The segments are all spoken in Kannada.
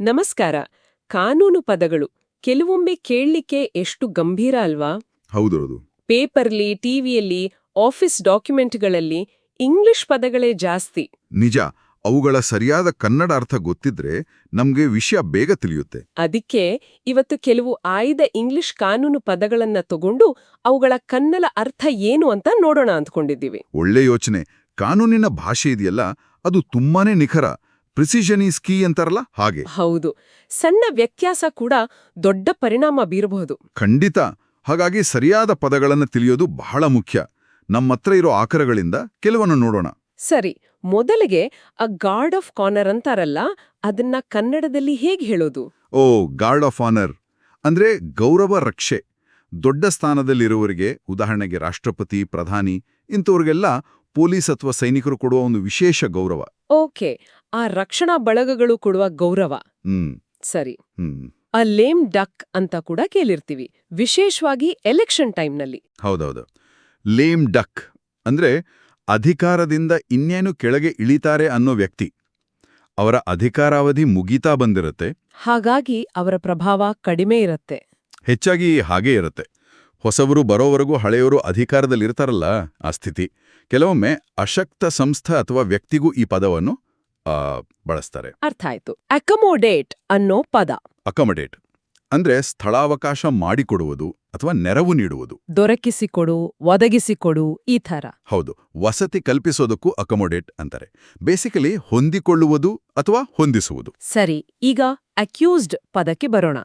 ನಮಸ್ಕಾರ. ಕಾನೂನು ಪದಗಳು ಕೆಲವೊಮ್ಮೆ ಕೇಳಲಿಕ್ಕೆ ಎಷ್ಟು ಗಂಭೀರ ಅಲ್ವಾ? ಹೌದೌದು. ಪೇಪರ್ಲಿ ಟಿವಿಯಲ್ಲಿ ಆಫೀಸ್ ಡಾಕ್ಯುಮೆಂಟ್ಗಳಲ್ಲಿ ಇಂಗ್ಲಿಷ್ ಪದಗಳೇ ಜಾಸ್ತಿ. ನಿಜ ಅವುಗಳ ಸರಿಯಾದ ಕನ್ನಡ ಅರ್ಥ ಗೊತ್ತಿದ್ರೆ ನಮ್ಗೆ ವಿಷಯ ಬೇಗ ತಿಳಿಯುತ್ತೆ. ಅದಕ್ಕೆ ಇವತ್ತು ಕೆಲವು ಆಯ್ದ ಇಂಗ್ಲಿಷ್ ಕಾನೂನು ಪದಗಳನ್ನ ತಗೊಂಡು ಅವುಗಳ ಕನ್ನಡ ಅರ್ಥ ಏನು ಅಂತ ನೋಡೋಣ ಅಂದ್ಕೊಂಡಿದ್ದೀವಿ. ಒಳ್ಳೆ ಯೋಚನೆ. ಕಾನೂನಿನ ಭಾಷೆ ಇದೆಯಲ್ಲ ಅದು ತುಂಬಾನೇ ನಿಖರ. ಪ್ರಿಸಿಷನ್ ಈಸ್ ಕೀ ಅಂತಾರಲ್ಲ? ಹಾಗೆ. ಹೌದು. ಸಣ್ಣ ವ್ಯತ್ಯಾಸ ಕೂಡ ದೊಡ್ಡ ಪರಿಣಾಮ ಬೀರಬಹುದು. ಖಂಡಿತ. ಹಾಗಾಗಿ ಸರಿಯಾದ ಪದಗಳನ್ನು ತಿಳಿಯೋದು ಬಹಳ ಮುಖ್ಯ. ನಮ್ಮತ್ರ ಇರೋ ಆಕರಗಳಿಂದ ಕೆಲವನ್ನು ನೋಡೋಣ. ಸರಿ. ಮೊದಲಿಗೆ ಅ ಗಾರ್ಡ್ ಆಫ್ ಕಾನರ್ ಅಂತಾರಲ್ಲ ಅದನ್ನ ಕನ್ನಡದಲ್ಲಿ ಹೇಗೆ ಹೇಳೋದು? Oh guard of honour. ಅಂದ್ರೆ ಗೌರವ ರಕ್ಷೆ. ದೊಡ್ಡ ಸ್ಥಾನದಲ್ಲಿರುವವರಿಗೆ ಉದಾಹರಣೆಗೆ ರಾಷ್ಟ್ರಪತಿ ಪ್ರಧಾನಿ ಇಂಥವ್ರಿಗೆಲ್ಲ ಪೊಲೀಸ್ ಅಥವಾ ಸೈನಿಕರು ಕೊಡುವ ಒಂದು ವಿಶೇಷ ಗೌರವ. ಓಕೆ. ಆ ರಕ್ಷಣಾ ಬಳಗಗಳು ಕೊಡುವ ಗೌರವ. ಸರಿ. ಅ ಲೇಮ್ ಡಕ್ ಅಂತ ಕೂಡ ಕೇಳಿರ್ತೀವಿ. ವಿಶೇಷವಾಗಿ ಎಲೆಕ್ಷನ್ ಟೈಮ್ನಲ್ಲಿ ಹೌದೌದು. ಲೇಮ್ ಡಕ್ ಅಂದ್ರೆ ಅಧಿಕಾರದಿಂದ ಇನ್ನೇನು ಕೆಳಗೆ ಇಳಿತಾರೆ ಅನ್ನೋ ವ್ಯಕ್ತಿ. ಅವರ ಅಧಿಕಾರಾವಧಿ ಮುಗೀತಾ ಬಂದಿರುತ್ತೆ. ಹಾಗಾಗಿ ಅವರ ಪ್ರಭಾವ ಕಡಿಮೆ ಇರತ್ತೆ. ಹೆಚ್ಚಾಗಿ ಹಾಗೇ ಇರುತ್ತೆ. ಹೊಸವರು ಬರೋವರೆಗೂ ಹಳೆಯವರು ಅಧಿಕಾರದಲ್ಲಿರ್ತಾರಲ್ಲ ಆ ಸ್ಥಿತಿ. ಕೆಲವೊಮ್ಮೆ ಅಶಕ್ತ ಸಂಸ್ಥ ಅಥವಾ ವ್ಯಕ್ತಿಗೂ ಈ ಪದವನ್ನು ಆ, ಬಳಸ್ತಾರೆ. ಅರ್ಥ ಆಯ್ತು. ಅಕಮೋಡೇಟ್ ಅನ್ನೋ ಪದ. ಅಕಮಡೇಟ್. ಅಂದ್ರೆ ಸ್ಥಳಾವಕಾಶ ಮಾಡಿಕೊಡುವುದು ಅಥವಾ ನೆರವು ನೀಡುವುದು. ದೊರಕಿಸಿಕೊಡು ಒದಗಿಸಿಕೊಡು ಈ ಥರ. ಹೌದು. ವಸತಿ ಕಲ್ಪಿಸೋದಕ್ಕೂ ಅಕಮೊಡೇಟ್ ಅಂತಾರೆ. ಬೇಸಿಕಲಿ ಹೊಂದಿಕೊಳ್ಳುವುದು ಅಥವಾ ಹೊಂದಿಸುವುದು. ಸರಿ ಈಗ ಅಕ್ಯೂಸ್ಡ್ ಪದಕ್ಕೆ ಬರೋಣ.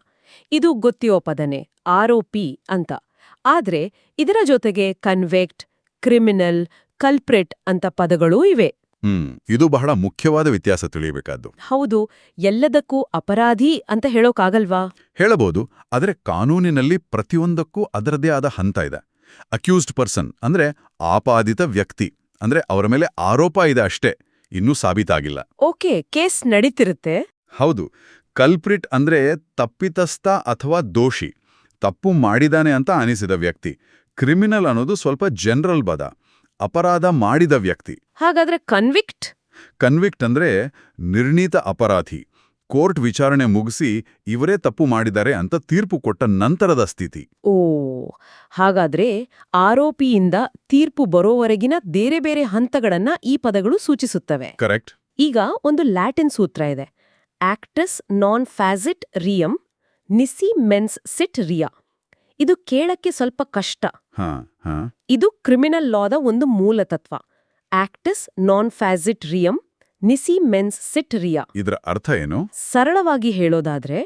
ಇದು ಗೊತ್ತಿಯೋ ಪದನೆ ಆರೋಪಿ ಅಂತ. ಆದ್ರೆ ಇದರ ಜೊತೆಗೆ ಕನ್ವೆಕ್ಟ್ ಕ್ರಿಮಿನಲ್ ಕಲ್ಪ್ರೆಟ್ ಅಂತ ಪದಗಳೂ ಇವೆ. ಹ್ಮ್. ಇದು ಬಹಳ ಮುಖ್ಯವಾದ ವ್ಯತ್ಯಾಸ ತಿಳಿಯಬೇಕಾದ್ದು. ಹೌದು ಎಲ್ಲದಕ್ಕೂ ಅಪರಾಧಿ ಅಂತ ಹೇಳೋಕಾಗಲ್ವಾ? ಹೇಳಬಹುದು ಆದರೆ ಕಾನೂನಿನಲ್ಲಿ ಪ್ರತಿಯೊಂದಕ್ಕೂ ಅದರದೇ ಆದ ಹಂತ ಇದೆ. ಅಕ್ಯೂಸ್ಡ್ ಪರ್ಸನ್ ಅಂದ್ರೆ ಆಪಾದಿತ ವ್ಯಕ್ತಿ ಅಂದ್ರೆ ಅವರ ಮೇಲೆ ಆರೋಪ ಇದೆ ಅಷ್ಟೇ ಇನ್ನೂ ಸಾಬೀತಾಗಿಲ್ಲ. Okay case ನಡೀತಿರುತ್ತೆ. ಹೌದು ಕಲ್ಪ್ರಿಟ್ ಅಂದ್ರೆ ತಪ್ಪಿತಸ್ಥ ಅಥವಾ ದೋಷಿ ತಪ್ಪು ಮಾಡಿದಾನೆ ಅಂತ ಅನಿಸಿದ ವ್ಯಕ್ತಿ ಕ್ರಿಮಿನಲ್ ಅನ್ನೋದು ಸ್ವಲ್ಪ ಜನರಲ್ ಪದ. ಅಪರಾಧ ಮಾಡಿದ ವ್ಯಕ್ತಿ. ಹಾಗಾದ್ರೆ ಕನ್ವಿಕ್ಟ್ ಕನ್ವಿಕ್ಟ್ ಅಂದ್ರೆ ನಿರ್ಣೀತ ಅಪರಾಧಿ. ಕೋರ್ಟ್ ವಿಚಾರಣೆ ಮುಗಿಸಿ ಇವರೇ ತಪ್ಪು ಮಾಡಿದ್ದಾರೆ ಅಂತ ತೀರ್ಪು ಕೊಟ್ಟ ನಂತರದ ಸ್ಥಿತಿ. ಓ ಹಾಗಾದ್ರೆ ಆರೋಪಿಯಿಂದ ತೀರ್ಪು ಬರೋವರೆಗಿನ ಬೇರೆ ಬೇರೆ ಹಂತಗಳನ್ನ ಈ ಪದಗಳು ಸೂಚಿಸುತ್ತವೆ. ಕರೆಕ್ಟ್ ಈಗ ಒಂದು ಲ್ಯಾಟಿನ್ ಸೂತ್ರ ಇದೆ. ಆಕ್ಟಸ್ ನಾನ್ ಫ್ಯಾಸಿಟ್ ರಿಯಂ ನಿಸಿ ಮೆನ್ಸ್ ಸಿಟ್ ರಿಯಾ. ಇದು ಕೇಳಕ್ಕೆ ಸ್ವಲ್ಪ ಕಷ್ಟ. ಇದು ಕ್ರಿಮಿನಲ್ ಲಾದ ಒಂದು ಮೂಲ ತತ್ವ ಆಕ್ಟಸ್ ನಾನ್ ಫ್ಯಾಸಿಟ್ ರಿಯಂ ನಿಸಿ ಮೆನ್ಸ್ ಸಿಟ್ ರಿಯಾ ಇದರ ಅರ್ಥ ಏನು? ಸರಳವಾಗಿ ಹೇಳೋದಾದ್ರೆ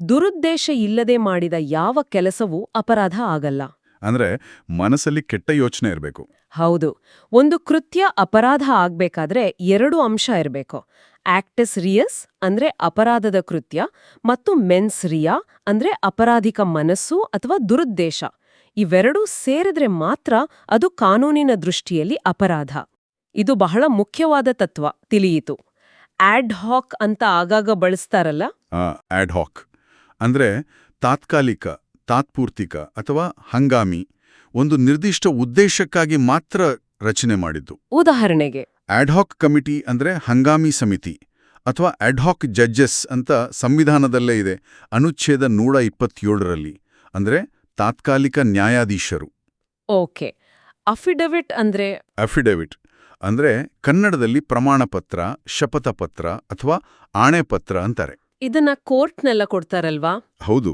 ದುರುದ್ದೇಶ ಇಲ್ಲದೆ ಮಾಡಿದ ಯಾವ ಕೆಲಸವೂ ಅಪರಾಧ ಆಗಲ್ಲ. ಅಂದ್ರೆ ಮನಸ್ಸಲ್ಲಿ ಕೆಟ್ಟ ಯೋಚನೆ ಇರಬೇಕು. ಹೌದು. ಒಂದು ಕೃತ್ಯ ಅಪರಾಧ ಆಗ್ಬೇಕಾದ್ರೆ ಎರಡು ಅಂಶ ಇರಬೇಕು. ಆಕ್ಟಸ್ ರಿಯಸ್ ಅಂದ್ರೆ ಅಪರಾಧದ ಕೃತ್ಯ ಮತ್ತು ಮೆನ್ಸ್ ರಿಯಾ ಅಂದ್ರೆ ಅಪರಾಧಿಕ ಮನಸ್ಸು ಅಥವಾ ದುರುದ್ದೇಶ. ಇವೆರಡೂ ಸೇರಿದ್ರೆ ಮಾತ್ರ ಅದು ಕಾನೂನಿನ ದೃಷ್ಟಿಯಲ್ಲಿ ಅಪರಾಧ. ಇದು ಬಹಳ ಮುಖ್ಯವಾದ ತತ್ವ ತಿಳಿಯಿತು. ಆಡ್ ಹಾಕ್ ಅಂತ ಆಗಾಗ ಬಳಸ್ತಾರಲ್ಲ? ಆಡ್ ಹಾಕ್. ಅಂದ್ರೆ ತಾತ್ಕಾಲಿಕ ತಾತ್ಪೂರ್ತಿಕ ಅಥವಾ ಹಂಗಾಮಿ ಒಂದು ನಿರ್ದಿಷ್ಟ ಉದ್ದೇಶಕ್ಕಾಗಿ ಮಾತ್ರ ರಚನೆ ಮಾಡಿದ್ದು. ಉದಾಹರಣೆಗೆ ಆಡ್ಹಾಕ್ ಕಮಿಟಿ ಅಂದ್ರೆ ಹಂಗಾಮಿ ಸಮಿತಿ ಅಥವಾ ಅಡ್ಹಾಕ್ ಜಡ್ಜಸ್ ಅಂತ ಸಂವಿಧಾನದಲ್ಲೇ ಇದೆ ಅನುಚ್ಛೇದ ನೂರ ಇಪ್ಪತ್ತೇಳರಲ್ಲಿ ಅಂದ್ರೆ ತಾತ್ಕಾಲಿಕ ನ್ಯಾಯಾಧೀಶರು. ಓಕೆ. ಅಫಿಡವಿಟ್ ಅಂದ್ರೆ? ಅಫಿಡವಿಟ್ ಅಂದರೆ ಕನ್ನಡದಲ್ಲಿ ಪ್ರಮಾಣಪತ್ರ ಶಪಥಪತ್ರ ಅಥವಾ ಆಣೆಪತ್ರ ಅಂತಾರೆ. ಇದನ್ನ ಕೋರ್ಟ್ನೆಲ್ಲ ಕೊಡ್ತಾರಲ್ವಾ? ಹೌದು.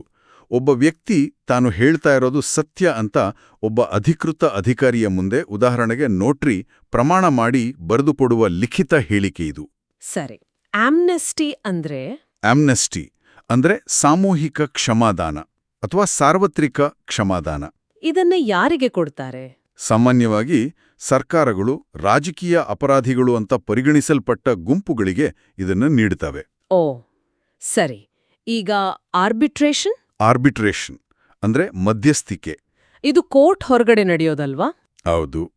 ಒಬ್ಬ ವ್ಯಕ್ತಿ ತಾನು ಹೇಳ್ತಾ ಇರೋದು ಸತ್ಯ ಅಂತ ಒಬ್ಬ ಅಧಿಕೃತ ಅಧಿಕಾರಿಯ ಮುಂದೆ ಉದಾಹರಣೆಗೆ ನೋಟ್ರಿ ಪ್ರಮಾಣ ಮಾಡಿ ಬರೆದುಕೊಡುವ ಲಿಖಿತ ಹೇಳಿಕೆ ಇದು. ಸರಿ. ಆಮ್ನೆಸ್ಟಿ ಅಂದ್ರೆ? ಆಮ್ನೆಸ್ಟಿ ಅಂದ್ರೆ ಸಾಮೂಹಿಕ ಕ್ಷಮಾದಾನ ಅಥವಾ ಸಾರ್ವತ್ರಿಕ ಕ್ಷಮಾದಾನ. ಇದನ್ನ ಯಾರಿಗೆ ಕೊಡ್ತಾರೆ? ಸಾಮಾನ್ಯವಾಗಿ ಸರ್ಕಾರಗಳು ರಾಜಕೀಯ ಅಪರಾಧಿಗಳು ಅಂತ ಪರಿಗಣಿಸಲ್ಪಟ್ಟ ಗುಂಪುಗಳಿಗೆ ಇದನ್ನು ನೀಡುತ್ತವೆ ಓ ಸರಿ. ಈಗ ಆರ್ಬಿಟ್ರೇಷನ್ ಆರ್ಬಿಟ್ರೇಷನ್ ಅಂದ್ರೆ ಮಧ್ಯಸ್ಥಿಕೆ. ಇದು ಕೋರ್ಟ್ ಹೊರಗಡೆ ನಡೆಯೋದಲ್ವಾ? ಹೌದು.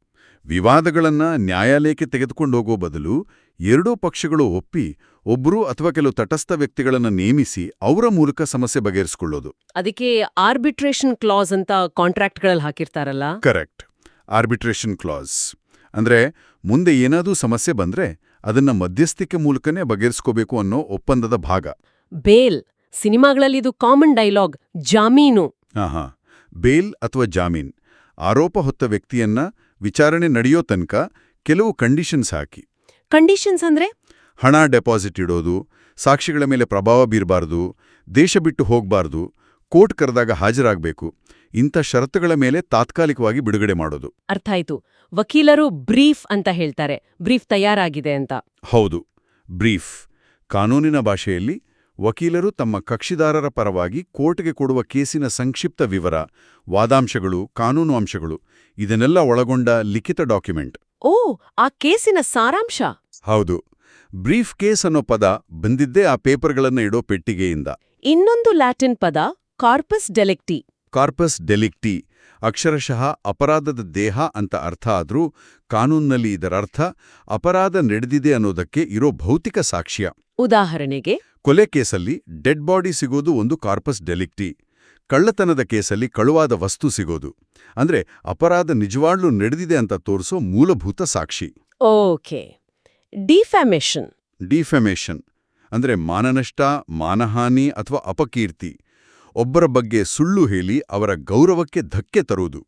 ವಿವಾದಗಳನ್ನ ನ್ಯಾಯಾಲಯಕ್ಕೆ ತೆಗೆದುಕೊಂಡು ಹೋಗೋ ಬದಲು ಎರಡೂ ಪಕ್ಷಗಳು ಒಪ್ಪಿ ಒಬ್ರು ಅಥವಾ ಕೆಲವು ತಟಸ್ಥ ವ್ಯಕ್ತಿಗಳನ್ನು ನೇಮಿಸಿ ಅವರ ಮೂಲಕ ಸಮಸ್ಯೆ ಬಗೆಹರಿಸಿಕೊಳ್ಳೋದು. ಅದಕ್ಕೆ ಆರ್ಬಿಟ್ರೇಷನ್ ಕ್ಲಾಸ್ ಅಂತ ಕಾಂಟ್ರಾಕ್ಟ್ಗಳಲ್ಲಿ ಹಾಕಿರ್ತಾರಲ್ಲ? ಕರೆಕ್ಟ್ ಆರ್ಬಿಟ್ರೇಷನ್ ಕ್ಲಾಸ್ ಅಂದ್ರೆ ಮುಂದೆ ಏನಾದರೂ ಸಮಸ್ಯೆ ಬಂದ್ರೆ ಅದನ್ನ ಮಧ್ಯಸ್ಥಿಕೆ ಮೂಲಕನೇ ಬಗೆಹರಿಸ್ಕೋಬೇಕು ಅನ್ನೋ ಒಪ್ಪಂದದ ಭಾಗ. ಬೇಲ್. ಸಿನಿಮಾಗಳಲ್ಲಿ ಇದು ಕಾಮನ್ ಡೈಲಾಗ್ ಜಾಮೀನು. ಆಹಾ ಬೇಲ್ ಅಥವಾ ಜಾಮೀನ್. ಆರೋಪ ಹೊತ್ತ ವ್ಯಕ್ತಿಯನ್ನ ವಿಚಾರಣೆ ನಡೆಯೋ ತನಕ ಕೆಲವು ಕಂಡೀಷನ್ಸ್ ಹಾಕಿ. ಕಂಡೀಷನ್ಸ್ ಅಂದ್ರೆ? ಹಣ ಡೆಪಾಸಿಟ್ ಇಡೋದು ಸಾಕ್ಷಿಗಳ ಮೇಲೆ ಪ್ರಭಾವ ಬೀರಬಾರದು ದೇಶ ಬಿಟ್ಟು ಹೋಗಬಾರದು ಕೋರ್ಟ್ ಕರೆದಾಗ ಹಾಜರಾಗಬೇಕು ಇಂಥ ಷರತ್ತುಗಳ ಮೇಲೆ ತಾತ್ಕಾಲಿಕವಾಗಿ ಬಿಡುಗಡೆ ಮಾಡೋದು. ಅರ್ಥ ಆಯ್ತು. ವಕೀಲರು ಬ್ರೀಫ್ ಅಂತ ಹೇಳ್ತಾರೆ. ಬ್ರೀಫ್ ತಯಾರಾಗಿದೆ ಅಂತ. ಹೌದು ಬ್ರೀಫ್. ಕಾನೂನಿನ ಭಾಷೆಯಲ್ಲಿ ವಕೀಲರು ತಮ್ಮ ಕಕ್ಷಿದಾರರ ಪರವಾಗಿ ಕೋರ್ಟ್ಗೆ ಕೊಡುವ ಕೇಸಿನ ಸಂಕ್ಷಿಪ್ತ ವಿವರ ವಾದಾಂಶಗಳು ಕಾನೂನು ಅಂಶಗಳು ಇದನ್ನೆಲ್ಲ ಒಳಗೊಂಡ ಲಿಖಿತ ಡಾಕ್ಯುಮೆಂಟ್. ಓ ಆ ಕೇಸಿನ ಸಾರಾಂಶ? ಹೌದು. ಬ್ರೀಫ್ ಕೇಸ್ ಅನ್ನೋ ಪದ ಬಂದಿದ್ದೇ ಆ ಪೇಪರ್ಗಳನ್ನು ಇಡೋ ಪೆಟ್ಟಿಗೆಯಿಂದ. ಇನ್ನೊಂದು ಲ್ಯಾಟಿನ್ ಪದ ಕಾರ್ಪಸ್ ಡೆಲೆಕ್ಟಿ. ಕಾರ್ಪಸ್ ಡೆಲಿಕ್ಟಿ. ಅಕ್ಷರಶಃ ಅಪರಾಧದ ದೇಹ ಅಂತ ಅರ್ಥ ಆದರೂ ಕಾನೂನಿನಲ್ಲಿ ಇದರರ್ಥ ಅಪರಾಧ ನಡೆದಿದೆ ಅನ್ನೋದಕ್ಕೆ ಇರೋ ಭೌತಿಕ ಸಾಕ್ಷ್ಯ. ಉದಾಹರಣೆಗೆ ಕೊಲೆ ಕೇಸಲ್ಲಿ ಡೆಡ್ ಬಾಡಿ ಸಿಗೋದು ಒಂದು ಕಾರ್ಪಸ್ ಡೆಲಿಕ್ಟಿ. ಕಳ್ಳತನದ ಕೇಸಲ್ಲಿ ಕಳುವಾದ ವಸ್ತು ಸಿಗೋದು. ಅಂದ್ರೆ ಅಪರಾಧ ನಿಜವಾಗ್ಲೂ ನಡೆದಿದೆ ಅಂತ ತೋರಿಸೋ ಮೂಲಭೂತ ಸಾಕ್ಷಿ. ಓಕೆ. ಡಿಫ್ಯಾಮೇಷನ್. ಡಿಫ್ಯಾಮೇಷನ್. ಅಂದ್ರೆ ಮಾನನಷ್ಟ ಮಾನಹಾನಿ ಅಥವಾ ಅಪಕೀರ್ತಿ. ಒಬ್ಬರ ಬಗ್ಗೆ ಸುಳ್ಳು ಹೇಳಿ ಅವರ ಗೌರವಕ್ಕೆ ಧಕ್ಕೆ ತರುವುದು.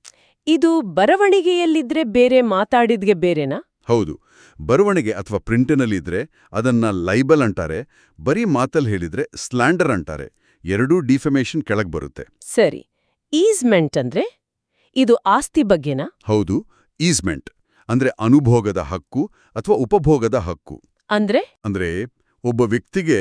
ಇದು ಬರವಣಿಗೆಯಲ್ಲಿದ್ರೆ ಬೇರೆ ಮಾತಾಡಿದ್ಗೆ ಬೇರೆನಾ? ಹೌದು. ಬರವಣಿಗೆ ಅಥವಾ ಪ್ರಿಂಟಿನಲ್ಲಿದ್ರೆ ಅದನ್ನ ಲೈಬಲ್ ಅಂತಾರೆ ಬರೀ ಮಾತಲ್ಲಿ ಹೇಳಿದ್ರೆ ಸ್ಲ್ಯಾಂಡರ್ ಅಂತಾರೆ ಎರಡೂ ಡಿಫೆಮೇಷನ್ ಕೆಳಗ್ ಬರುತ್ತೆ. ಸರಿ. ಈಸ್ಮೆಂಟ್ ಅಂದ್ರೆ? ಇದು ಆಸ್ತಿ ಬಗ್ಗೆನಾ? ಹೌದು ಈಸ್ಮೆಂಟ್. ಅಂದ್ರೆ ಅನುಭೋಗದ ಹಕ್ಕು ಅಥವಾ ಉಪಭೋಗದ ಹಕ್ಕು. ಅಂದ್ರೆ? ಅಂದ್ರೆ ಒಬ್ಬ ವ್ಯಕ್ತಿಗೆ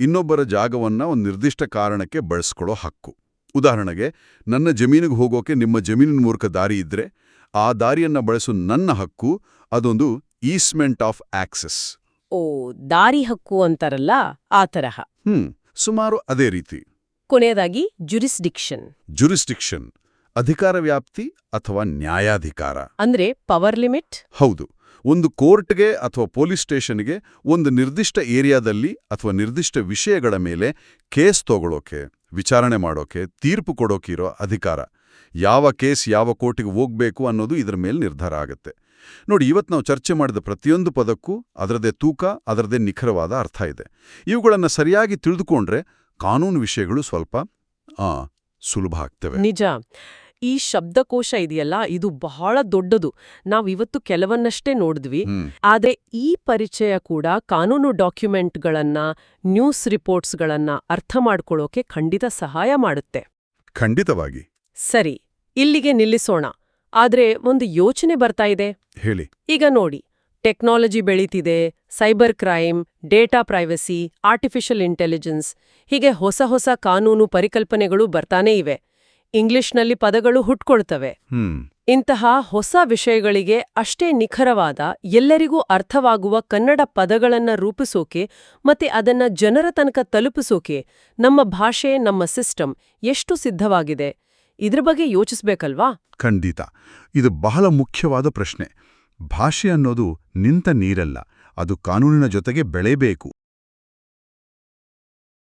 ಇನ್ನೊಬ್ಬರ ಜಾಗವನ್ನ ಒಂದು ನಿರ್ದಿಷ್ಟ ಕಾರಣಕ್ಕೆ ಬಳಸ್ಕೊಳ್ಳೋ ಹಕ್ಕು. ಉದಾಹರಣೆಗೆ ನನ್ನ ಜಮೀನಿಗೆ ಹೋಗೋಕೆ ನಿಮ್ಮ ಜಮೀನಿನ ಮೂಲಕ ದಾರಿ ಇದ್ರೆ ಆ ದಾರಿಯನ್ನ ಬಳಸೋ ನನ್ನ ಹಕ್ಕು ಅದೊಂದು ಈಸ್ಮೆಂಟ್ ಆಫ್ ಆಕ್ಸೆಸ್. ಓ ದಾರಿ ಹಕ್ಕು ಅಂತಾರಲ್ಲ ಆ ತರಹ. ಹ್ಮ್ ಸುಮಾರು ಅದೇ ರೀತಿ. ಕೊನೆಯದಾಗಿ ಜುರಿಸ್ಡಿಕ್ಷನ್. ಜುರಿಸ್ಡಿಕ್ಷನ್ ಅಧಿಕಾರ ವ್ಯಾಪ್ತಿ ಅಥವಾ ನ್ಯಾಯಾಧಿಕಾರ. ಅಂದ್ರೆ ಪವರ್ ಲಿಮಿಟ್? ಹೌದು. ಒಂದು ಕೋರ್ಟ್ಗೆ ಅಥವಾ ಪೊಲೀಸ್ ಸ್ಟೇಷನ್ಗೆ ಒಂದು ನಿರ್ದಿಷ್ಟ ಏರಿಯಾದಲ್ಲಿ ಅಥವಾ ನಿರ್ದಿಷ್ಟ ವಿಷಯಗಳ ಮೇಲೆ ಕೇಸ್ ತಗೊಳ್ಳೋಕೆ ವಿಚಾರಣೆ ಮಾಡೋಕೆ, ತೀರ್ಪು ಕೊಡೋಕಿರೋ ಅಧಿಕಾರ. ಯಾವ ಕೇಸ್ ಯಾವ ಕೋರ್ಟಿಗೆ ಹೋಗ್ಬೇಕು ಅನ್ನೋದು ಇದರ ಮೇಲೆ ನಿರ್ಧಾರ ಆಗುತ್ತೆ. ನೋಡಿ, ಇವತ್ತು ನಾವು ಚರ್ಚೆ ಮಾಡಿದ ಪ್ರತಿಯೊಂದು ಪದಕ್ಕೂ ಅದರದೇ ತೂಕ ಅದರದೇ ನಿಖರವಾದ ಅರ್ಥ ಇದೆ. ಇವುಗಳನ್ನು ಸರಿಯಾಗಿ ತಿಳಿದುಕೊಂಡ್ರೆ ಕಾನೂನು ವಿಷಯಗಳು ಸ್ವಲ್ಪ ಸುಲಭ ಆಗ್ತವೆ. ನಿಜ. ಈ ಶಬ್ದಕೋಶ ಇದೆಯಲ್ಲ ಇದು ಬಹಳ ದೊಡ್ಡದು. ನಾವು ಇವತ್ತು ಕೆಲವನ್ನಷ್ಟೇ ನೋಡಿದ್ವಿ. ಆದರೆ ಆದ್ರೆ ಈ ಪರಿಚಯ ಕೂಡ ಕಾನೂನು ಡಾಕ್ಯುಮೆಂಟ್ಗಳನ್ನ ನ್ಯೂಸ್ ರಿಪೋರ್ಟ್ಸ್ಗಳನ್ನ ಅರ್ಥ ಮಾಡ್ಕೊಳ್ಳೋಕೆ ಖಂಡಿತ ಸಹಾಯ ಮಾಡುತ್ತೆ. ಖಂಡಿತವಾಗಿ. ಸರಿ ಇಲ್ಲಿಗೆ ನಿಲ್ಲಿಸೋಣ. ಆದ್ರೆ ಒಂದು ಯೋಚನೆ ಬರ್ತಾ ಇದೆ. ಹೇಳಿ. ಈಗ ನೋಡಿ technology ಬೆಳೀತಿದೆ cyber crime data privacy artificial intelligence ಹೀಗೆ ಹೊಸ ಹೊಸ ಕಾನೂನು ಪರಿಕಲ್ಪನೆಗಳು ಬರ್ತಾನೇ ಇವೆ. ಇಂಗ್ಲಿಷ್ನಲ್ಲಿ ಪದಗಳು ಹುಟ್ಕೊಳ್ತವೆ. ಇಂತಹ ಹೊಸ ವಿಷಯಗಳಿಗೆ ಅಷ್ಟೇ ನಿಖರವಾದ ಎಲ್ಲರಿಗೂ ಅರ್ಥವಾಗುವ ಕನ್ನಡ ಪದಗಳನ್ನ ರೂಪಿಸೋಕೆ ಮತ್ತೆ ಅದನ್ನ ಜನರ ತನಕ ತಲುಪಿಸೋಕೆ ನಮ್ಮ ಭಾಷೆ ನಮ್ಮ ಸಿಸ್ಟಮ್ ಎಷ್ಟು ಸಿದ್ಧವಾಗಿದೆ. ಇದ್ರ ಬಗ್ಗೆ ಯೋಚಿಸ್ಬೇಕಲ್ವಾ? ಖಂಡಿತ. ಇದು ಬಹಳ ಮುಖ್ಯವಾದ ಪ್ರಶ್ನೆ. ಭಾಷೆ ಅನ್ನೋದು ನಿಂತ ನೀರಲ್ಲ ಅದು ಕಾನೂನಿನ ಜೊತೆಗೆ ಬೆಳೆಯಬೇಕು.